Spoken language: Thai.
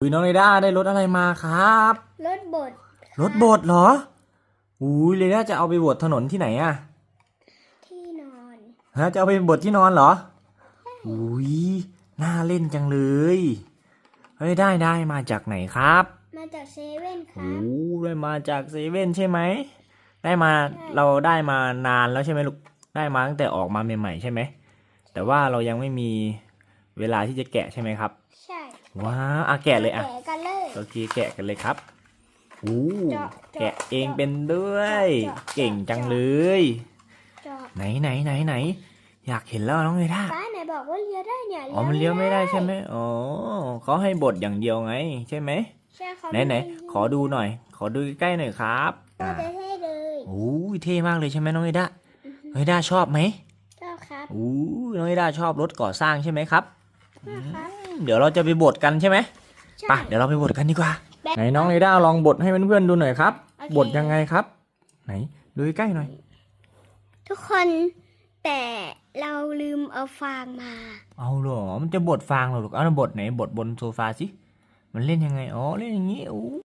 อุ้ยน้องเรด้าได้รถอะไรมาครับ รถบดรถบดเหรออุ้ยเรด้าจะเอาไปบดถนนที่ไหนอะที่นอนฮะจะเอาไปบดที่นอนเหรออุ้ยน่าเล่นจังเลยเฮ้ยได้ได้มาจากไหนครับมาจากเซเว่นคโอ้รับได้มาจากเซเว่นใช่ไหมได้มาใช่เราได้มานานแล้วใช่ไหมลูกได้มาตั้งแต่ออกมาใหม่ๆใช่ไหมแต่ว่าเรายังไม่มีเวลาที่จะแกะใช่ไหมครับ ใช่ ว้าวอะแกะเลยอะแกะกันเลยโอเคแกะกันเลยครับโอ้เจาะเจาะแกะเองเป็นด้วยเจาะเจาะเก่งจังเลยจอดไหนไหนไหนไหนอยากเห็นแล้วน้องเนด้าป้าไหนบอกว่าเลี้ยวได้เนี่ยอ๋อมันเลี้ยวไม่ได้ใช่ไหมอ๋อเขาให้บดอย่างเดียวไง ใช่ไหมใช่เขาไหนไหนขอดูหน่อย ขอดูใกล้ๆหน่อยครับก็อ่าจะเท่เลยโอ้ยเท่มากเลยใช่ไหมน้องเนด้าน้องเนด้าชอบไหมเจ้าครับโอ้ยน้องเนด้าชอบรถก่อสร้างใช่ไหมครับ ครับเดี๋ยวเราจะไปบดกันใช่ไหมใช่ไปเดี๋ยวเราไปบดกันดีกว่าแบบไหนน้องเนด้าลองบดให้เพื่อนๆดูหน่อยครับ โอเคบดยังไงครับ ไหนดูใกล้ๆหน่อย ทุกคนแต่เราลืมเอาฟางมา เอาเหรอ มันจะบดฟางเหรอลูก เอาบดไหนบดบนโซฟาสิ มันเล่นยังไง อ๋อ เล่นอย่างนี้โอ้